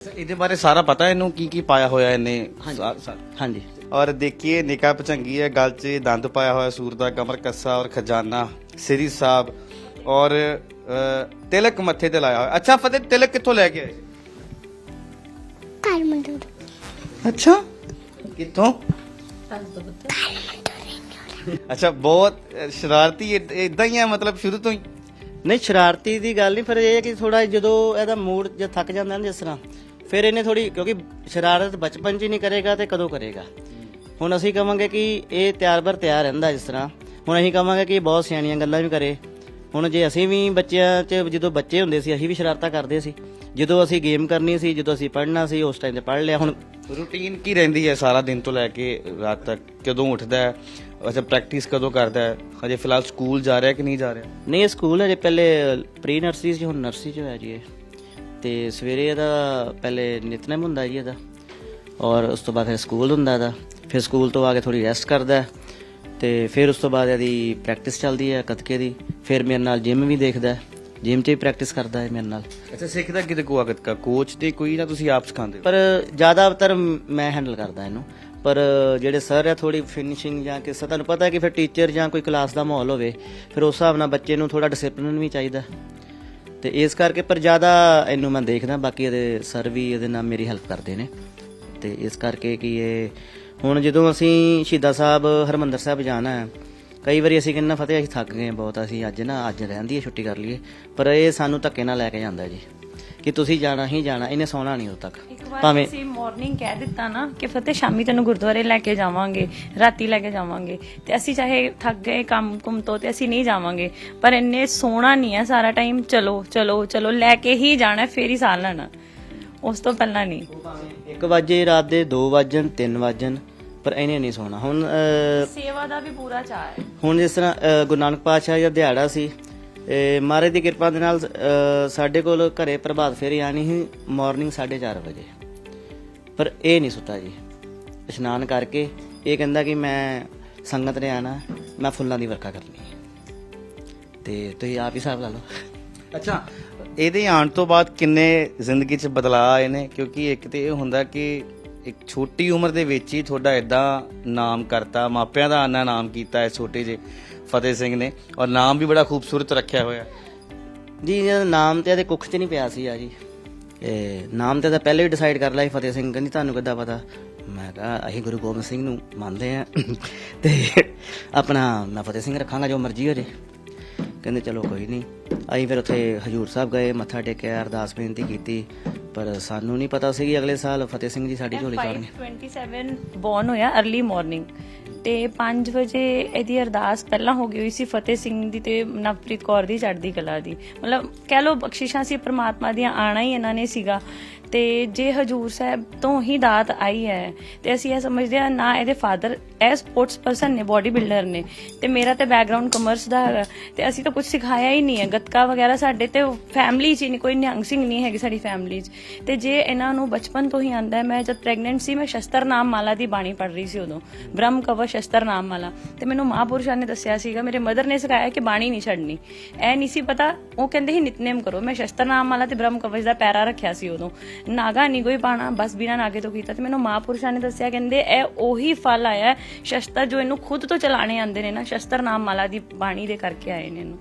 ਇਹਦੇ ਬਾਰੇ ਸਾਰਾ ਪਤਾ ਇਹਨੂੰ ਕੀ ਕੀ ਪਾਇਆ ਹੋਇਆ ਇਹਨੇ? ਸਾ- ਹਾਂਜੀ। ਔਰ ਦੇਖੀਏ ਨਿਕਾ ਪਚੰਗੀ ਹੈ ਗਲ 'ਚ ਦੰਦ ਪਾਇਆ ਹੋਇਆ ਸੂਰ ਦਾ ਕਮਰ ਕੱਸਾ ਔਰ ਖਜ਼ਾਨਾ ਸ੍ਰੀ ਸਾਹਿਬ ਔਰ ਅ, ਤਿਲਕ ਮੱਥੇ ਤੇ ਲਾਇਆ ਹੋਇਆ। ਅੱਛਾ ਫਤਿਹ ਤਿਲਕ ਕਿੱਥੋਂ ਲੈ ਕੇ ਆਏ? ਅੱਛਾ। ਕਿੱਥੋਂ? ਅੱਛਾ ਬਹੁਤ ਅ, ਸ਼ਰਾਰਤੀ ਇਦਾਂ ਹੀ ਹੈ ਮਤਲਬ ਸ਼ੁਰੂ ਤੋਂ ਹੀ? ਨਹੀਂ ਸ਼ਰਾਰਤੀ ਦੀ ਗੱਲ ਨਹੀਂ ਫਿਰ ਇਹ ਹੈ ਕਿ ਥੋੜਾ ਜਦੋਂ ਇਹਦਾ ਮੂਡ ਜੇ ਥੱਕ ਜਾਂਦਾ ਨਾ ਜਿਸ ਤਰ੍ਹਾਂ ਫਿਰ ਇਹਨੇ ਥੋੜੀ ਕਿਉਂਕਿ ਸ਼ਰਾਰਤ ਬਚਪਨ 'ਚ ਹੀ ਨਹੀਂ ਕਰੇਗਾ ਤੇ ਕਦੋਂ ਕਰੇਗਾ। ਹੁਣ ਅਸੀਂ ਕਵਾਂਗੇ ਕਿ ਇਹ ਤਿਆਰ ਬਰ ਤਿਆਰ ਰਹਿੰਦਾ ਜਿਸ ਤਰ੍ਹਾਂ। ਹੁਣ ਅਸੀਂ ਕਵਾਂਗੇ ਕਿ ਬਹੁਤ ਸਿਆਣੀਆਂ ਗੱਲਾਂ ਵੀ ਕਰੇ। ਹੁਣ ਜੇ ਅਸੀਂ ਵੀ ਬੱਚਿਆਂ 'ਚ ਜਦੋਂ ਬੱਚੇ ਹੁੰਦੇ ਸੀ ਅਸੀਂ ਵੀ ਸ਼ਰਾਰਤਾਂ ਕਰਦੇ ਸੀ। ਜਦੋਂ ਅਸੀਂ ਗੇਮ ਕਰਨੀ ਸੀ ਜਦੋਂ ਅਸੀਂ ਪੜ੍ਹਨਾ ਸੀ ਉਸ ਟਾਈਮ ਤੇ ਪੜ੍ਹ ਲਿਆ। ਹੁਣ ਰੂਟੀਨ ਕੀ ਰਹਿੰਦੀ ਹੈ ਸਾਰਾ ਦਿਨ ਤੋਂ ਲੈ ਕੇ ਰਾਤ ਤੱਕ? ਕਦੋਂ ਉੱਠਦਾ ਹੈ? ਅੱਛਾ ਪ੍ਰੈਕਟਿਸ ਕਦੋਂ ਕਰਦਾ ਹੈ? ਹਜੇ ਫਿਲਹਾਲ ਸਕੂਲ ਜਾ ਰਿਹਾ ਕਿ ਨਹੀਂ ਜਾ ਰਿਹਾ? ਨਹੀਂ ਇਹ ਸਕੂਲ ਹੈ ਜੇ ਪਹਿਲੇ ਪ੍ਰੀ ਨਰਸਰੀ ਸੀ ਹੁਣ ਨਰਸਰੀ ਚ ਹੋਇਆ ਜੀ ਇਹ। ਤੇ ਸਵੇਰੇ ਇਹਦਾ ਪਹਿਲੇ ਨਿਤਨੇਮ ਹੁੰਦਾ ਜੀ ਇਹਦਾ ਔਰ ਉਸ ਤੋਂ ਬਾਅਦ ਫਿਰ ਸਕੂਲ ਹੁੰਦਾ ਇਹਦਾ। ਫਿਰ ਸਕੂਲ ਤੋਂ ਆ ਕੇ ਥੋੜੀ ਰੈਸਟ ਕਰਦਾ ਤੇ ਫਿਰ ਉਸ ਤੋਂ ਬਾਅਦ ਇਹਦੀ ਪ੍ਰੈਕਟਿਸ ਚੱਲਦੀ ਹੈ ਕਤਕੇ ਦੀ। ਫਿਰ ਮੇਰੇ ਨਾਲ ਜਿਮ ਵੀ ਦੇਖਦਾ ਜਿਮ 'ਚ ਵੀ ਪ੍ਰੈਕਟਿਸ ਕਰਦਾ ਹੈ ਮੇਰੇ ਨਾਲ। ਅੱਛਾ ਸਿੱਖਦਾ ਕਿਤੇ ਕੋ ਆਗਤ ਕਾ ਕੋਚ ਤੇ ਕੋਈ ਨਾ ਤੁਸੀਂ ਆਪ ਸਿਖਾਉਂਦੇ ਹੋ? ਪਰ ਜ਼ਿਆਦਾਤਰ ਮੈਂ ਹੈਂਡਲ ਕਰਦਾ ਇਹਨੂੰ। ਪਰ ਜਿਹੜੇ ਸਰ ਆ ਥੋੜੀ ਫਿਨਿਸ਼ਿੰਗ ਜਾਂ ਕਿਸੇ ਤੁਹਾਨੂੰ ਪਤਾ ਹੈ ਕਿ ਫਿਰ ਟੀਚਰ ਜਾਂ ਕੋਈ ਕਲਾਸ ਦਾ ਮਾਹੌਲ ਹੋਵੇ ਫਿਰ ਉਸ ਹਿਸਾਬ ਨਾਲ ਬੱਚੇ ਨੂੰ ਥੋੜਾ ਡਿਸਪਲਿਨ ਵੀ ਚਾਹੀਦਾ ਤੇ ਇਸ ਕਰਕੇ ਪਰ ਜ਼ਿਆਦਾ ਇਹਨੂੰ ਮੈਂ ਦੇਖਦਾ, ਬਾਕੀ ਇਹਦੇ ਸਰ ਵੀ ਇਹਦੇ ਨਾਲ ਮੇਰੀ ਹੈਲਪ ਕਰਦੇ ਨੇ। ਤੇ ਇਸ ਕਰਕੇ ਕਿ ਇਹ ਹੁਣ ਜਦੋਂ ਅਸੀਂ ਸ਼ਹੀਦਾਂ ਸਾਹਿਬ, ਹਰਮੰਦਰ ਸਾਹਿਬ ਜਾਣਾ ਹੈ, ਕਈ ਵਾਰੀ ਅਸੀਂ ਕਹਿੰਨਾ ਫਤਿਹ, ਅਸੀਂ ਥੱਕ ਗਏ ਬਹੁਤ, ਅਸੀਂ ਅੱਜ ਨਾ, ਅੱਜ ਰਹਿੰਦੀ ਹੈ, ਛੁੱਟੀ ਕਰ ਲਈਏ। ਪਰ ਇਹ ਸਾਨੂੰ ਧੱਕੇ ਨਾਲ ਲੈ ਕੇ ਜਾਂਦਾ ਜੀ। ਕਿ ਤੁਸੀਂ ਜਾਣਾ ਹੀ ਜਾਣਾ ਇਹਨੇ ਸੌਣਾ ਨਹੀਂ ਉਦੋਂ ਤੱਕ। ਇੱਕ ਵਾਰ ਭਾਵੇਂ ਅਸੀਂ ਮਾਰਨਿੰਗ ਕਹਿ ਦਿੱਤਾ ਨਾ ਕਿ ਫਤਿਹ ਸ਼ਾਮੀ ਤੈਨੂੰ ਗੁਰਦੁਆਰੇ ਲੈ ਕੇ ਜਾਵਾਂਗੇ ਰਾਤੀ ਲੈ ਕੇ ਜਾਵਾਂਗੇ। ਤੇ ਅਸੀਂ ਚਾਹੇ ਥੱਕ ਗਏ ਕੰਮ ਕੁਮ ਤੋਂ ਤੇ ਅਸੀਂ ਨਹੀਂ ਜਾਵਾਂਗੇ ਪਰ ਇੰਨੇ ਸੋਣਾ ਨਹੀਂ ਹੈ ਸਾਰਾ ਟਾਈਮ ਚਲੋ ਚਲੋ ਚਲੋ ਲੈ ਕੇ ਹੀ ਜਾਣਾ ਹੈ, ਫੇਰ ਹੀ ਸਾਹ ਲੈਣਾ। ਉਸ ਤੋਂ ਪਹਿਲਾਂ ਨਹੀਂ। 1 ਵਜੇ ਰਾਤ ਦੇ 2 ਵਜਣ 3 ਵਜਣ ਪਰ ਇਹਨੇ ਨਹੀਂ ਸੌਣਾ ਹੁਣ ਅਹ, ਸੇਵਾ ਦਾ ਵੀ ਪੂਰਾ ਚਾਹ ਹੈ। ਹੁਣ ਜਿਸ ਤਰ੍ਹਾਂ ਅਹ, ਗੁਰੂ ਨਾਨਕ ਪਾਤਸ਼ਾਹ ਜੀ ਦਾ ਦਿਹਾੜਾ ਸੀ ਮਹਾਰਾਜ ਦੀ ਕਿਰਪਾ ਦੇ ਨਾਲ ਸਾਡੇ ਕੋਲ ਘਰੇ ਪ੍ਰਭਾਤ ਫੇਰੀ ਆਣੀ ਸੀ ਮਾਰਨਿੰਗ 4:30 ਵਜੇ। ਪਰ ਇਹ ਨਹੀਂ ਸੁੱਤਾ ਜੀ। ਇਸ਼ਨਾਨ ਕਰਕੇ ਇਹ ਕਹਿੰਦਾ ਕਿ ਮੈਂ ਸੰਗਤ ਨੇ ਆਣਾ ਮੈਂ ਫੁੱਲਾਂ ਦੀ ਵਰਖਾ ਕਰਨੀ ਹੈ। ਤੇ ਤੁਸੀਂ ਆਪ ਹੀ ਹਿਸਾਬ ਲਾ ਲਓ। ਅੱਛਾ ਇਹਦੇ ਆਉਣ ਤੋਂ ਬਾਅਦ ਕਿੰਨੇ ਜ਼ਿੰਦਗੀ 'ਚ ਬਦਲਾਅ ਆਏ ਨੇ? ਕਿਉਂਕਿ ਇੱਕ ਤੇ ਇਹ ਹੁੰਦਾ ਕਿ ਇੱਕ ਛੋਟੀ ਉਮਰ ਦੇ ਵਿੱਚ ਹੀ ਤੁਹਾਡਾ ਇਦਾਂ ਨਾਮ ਕਰਤਾ, ਮਾਪਿਆਂ ਦਾ ਆਨਾ ਨਾਮ ਕੀਤਾ ਹੈ ਛੋਟੇ ਜਿਹੇ ਫਤਿਹ ਸਿੰਘ ਨੇ ਔਰ ਨਾਮ ਵੀ ਬੜਾ ਖੂਬਸੂਰਤ ਰੱਖਿਆ ਹੋਇਆ। ਜੀ ਇਹਦਾ ਨਾਮ ਤੇ ਇਹਦੇ ਕੁੱਖ 'ਚ ਨਹੀਂ ਪਿਆ ਸੀ ਆ ਜੀ। ਇਹ ਨਾਮ ਤੇ ਤਾਂ ਪਹਿਲੇ ਹੀ ਡਿਸਾਈਡ ਕਰ ਲਿਆ ਸੀ ਫਤਿਹ ਸਿੰਘ, ਕਹਿੰਦੀ ਤੁਹਾਨੂੰ ਕਿੱਦਾਂ ਪਤਾ? ਮੈਂ ਕਿਹਾ, ਅਸੀਂ ਗੁਰੂ ਗੋਬਿੰਦ ਸਿੰਘ ਨੂੰ ਮੰਨਦੇ ਆ ਤੇ ਆਪਣਾ ਮੈਂ ਫਤਿਹ ਸਿੰਘ ਰੱਖਾਂਗਾ ਜੋ ਮਰਜ਼ੀ ਹੋ ਜੇ। ਕਹਿੰਦੇ, ਚਲੋ ਕੋਈ ਨਹੀਂ। ਅਸੀਂ ਫਿਰ ਉੱਥੇ ਹਜੂਰ ਸਾਹਿਬ ਗਏ, ਮੱਥਾ ਟੇਕਿਆ, ਅਰਦਾਸ ਬੇਨਤੀ ਕੀਤੀ। ਪਰ ਸਾਨੂੰ ਨਹੀਂ ਪਤਾ ਸੀ ਕਿ ਅਗਲੇ ਸਾਲ ਫਤਿਹ ਸਿੰਘ ਜੀ ਸਾਡੀ ਝੋਲੀ ਪਾਉਣਗੇ 527 ਬੌਰਨ ਹੋਇਆ अर्ਲੀ ਮਾਰਨਿੰਗ ਤੇ 5 ਵਜੇ ਇਹਦੀ ਅਰਦਾਸ ਪਹਿਲਾਂ ਹੋ ਗਈ ਹੋਈ ਸੀ ਫਤਿਹ ਸਿੰਘ ਦੀ ਤੇ ਨਵਪ੍ਰੀਤ ਕੌਰ ਦੀ ਚੜ੍ਹਦੀ ਕਲਾ ਦੀ। ਮਤਲਬ ਕਹਿ ਲੋ ਬਖਸ਼ਿਸ਼ਾਂ ਸੀ ਪ੍ਰਮਾਤਮਾ ਦੀਆਂ ਆਣਾ ਹੀ ਇਹਨਾਂ ਨੇ ਸੀਗਾ। ਤੇ ਜੇ ਹਜੂਰ ਸਾਹਿਬ ਤੋਂ ਹੀ ਦਾਤ ਆਈ ਹੈ, ਤੇ ਅਸੀਂ ਇਹ ਸਮਝਦੇ ਹਾਂ ਨਾ ਇਹਦੇ ਫਾਦਰ ਐ ਸਪੋਰਟਸ ਪਰਸਨ ਨੇ ਬਾਡੀ ਬਿਲਡਰ ਨੇ। ਤੇ ਮੇਰਾ ਤੇ ਬੈਕਗ੍ਰਾਉਂਡ ਕਮਰਸ ਦਾ ਹੈਗਾ, ਤੇ ਅਸੀਂ ਤਾਂ ਕੁਝ ਸਿਖਾਇਆ ਹੀ ਨਹੀਂ ਹੈ। ਗੱਤਕਾ ਵਗੈਰਾ ਸਾਡੇ ਤੇ ਫੈਮਿਲੀ 'ਚ ਨਹੀਂ, ਕੋਈ ਨਿਹੰਗ ਸਿੰਘ ਨਹੀਂ ਹੈਗੀ ਸਾਡੀ ਫੈਮਿਲੀ 'ਚ। ਤੇ ਜੇ ਇਹਨਾਂ ਨੂੰ ਬਚਪਨ ਤੋਂ ਹੀ ਆਂਦਾ ਮੈਂ ਜਦ ਪ੍ਰੈਗਨੈਂਟ ਸੀ, ਮੈਂ ਸ਼ਸਤਰ ਨਾਮ ਮਾਲਾ ਦੀ ਬਾਣੀ ਪੜ੍ਹ ਰਹੀ ਸੀ ਉਦੋਂ। ਬ੍ਰਹਮ ਕਵਚ ਸ਼ਸਤਰ ਨਾਮ ਮਾਲਾ ਤੇ ਮੈਨੂੰ ਮਹਾਪੁਰਸ਼ਾਂ ਨੇ ਦੱਸਿਆ ਸੀਗਾ, ਮੇਰੇ ਮਦਰ ਨੇ ਸਿਖਾਇਆ ਕਿ ਬਾਣੀ ਨਹੀਂ ਛੱਡਣੀ। ਐ ਨਹੀਂ ਸੀ ਪਤਾ, ਉਹ ਕਹਿੰਦੇ ਸੀ, ਨਿਤਨੇਮ ਕਰੋ। ਮੈਂ ਸ਼ਸਤਰ ਨਾਮ ਮਾਲਾ ਤੇ ਬ੍ਰਹਮ ਕਵਚ ਦਾ ਪੈਰਾ ਰੱਖਿਆ ਸੀ ਉਦੋਂ। ਨਾਗਾ ਨਹੀਂ ਕੋਈ ਪਾਣਾ, ਬਸ ਬਿਨਾਂ ਨਾਗੇ ਤੋਂ ਕੀਤਾ। ਤੇ ਮੈਨੂੰ ਮਹਾਪੁਰਸ਼ਾਂ ਨੇ ਦੱਸਿਆ, ਕਹਿੰਦੇ ਇਹ ਉਹੀ ਫਲ ਆਇਆ ਸ਼ਸਤਰ ਜੋ ਇਹਨੂੰ ਖੁਦ ਤੋਂ ਚਲਾਣੇ ਆਉਂਦੇ ਨੇ ਨਾ, ਸ਼ਸਤਰ ਨਾਮ ਮਾਲਾ ਦੀ ਬਾਣੀ ਦੇ ਕਰਕੇ ਆਏ ਨੇ ਇਹਨੂੰ।